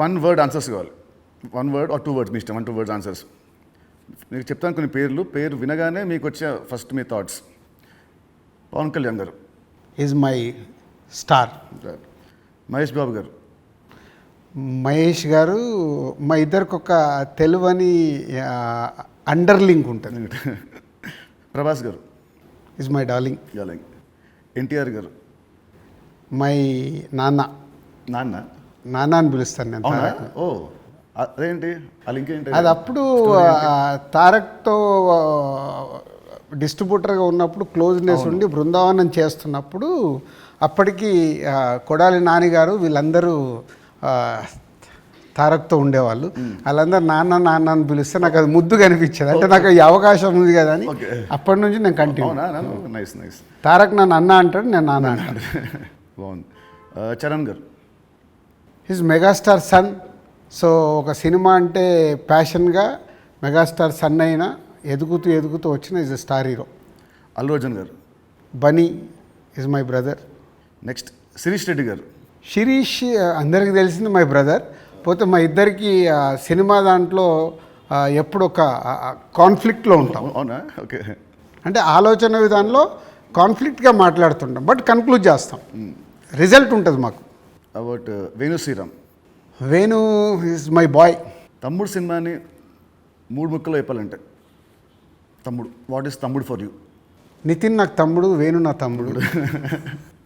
One word answers కావాలి. One word or two words మీ ఇష్టం one two words answers. మీకు చెప్తాను కొన్ని పేర్లు పేరు వినగానే మీకు వచ్చే first me thoughts Pawan Kalyan garu. Is my star Mahesh Babu garu. Mahesh garu మా ఇద్దరికి ఒక తెలువని అండర్లింక్ ఉంటుంది. ప్రభాస్ గారు. ఈజ్ మై డార్లింగ్ అలాగే ఎన్టీఆర్ గారు. మై నాన్న. నాన్న. నాన్న అని పిలుస్తాను నేను. ఓ అదేంటి? ఇంకేంటి అది అప్పుడు తారక్తో డిస్ట్రిబ్యూటర్గా ఉన్నప్పుడు క్లోజ్నెస్ ఉండి బృందావనం చేస్తున్నప్పుడు అప్పటికి కొడాలి నానిగారు వీళ్ళందరూ తారక్తో ఉండేవాళ్ళు. వాళ్ళందరూ నాన్న నాన్న అని పిలిస్తే నాకు అది ముద్దు కనిపించేది అంటే నాకు ఈ అవకాశం ఉంది కదా అని. అప్పటి నుంచి నేను కంటిన్యూ నైస్ నైస్. తారక్ నన్ను అన్న అంటాడు నేను నాన్న అంటాను బాగుంది Charan garu. His megastar son so ఒక సినిమా అంటే ప్యాషన్గా మెగాస్టార్ సన్ అయినా ఎదుగుతూ ఎదుగుతూ వచ్చిన is star hero Allu Arjun garu Bunny is my brother next Shirish Reddy garu Shirish అందరికీ తెలిసింది మై బ్రదర్ పోతే మా ఇద్దరికి సినిమా దాంట్లో ఎప్పుడు ఒక కాన్ఫ్లిక్ట్లో ఉంటాం అవు- అవునా? ఓకే అంటే ఆలోచన విధానంలో కాన్ఫ్లిక్ట్గా మాట్లాడుతుంటాం బట్ కన్క్లూడ్ చేస్తాం. రిజల్ట్ ఉంటుంది మాకు about Venu Sriram Venu is my boy Thammudu సినిమాని మూడు ముక్కలో చెప్పాలంటే. Thammudu what is Thammudu for you Nithin నాకు తమ్ముడు వేణు నా తమ్ముడు.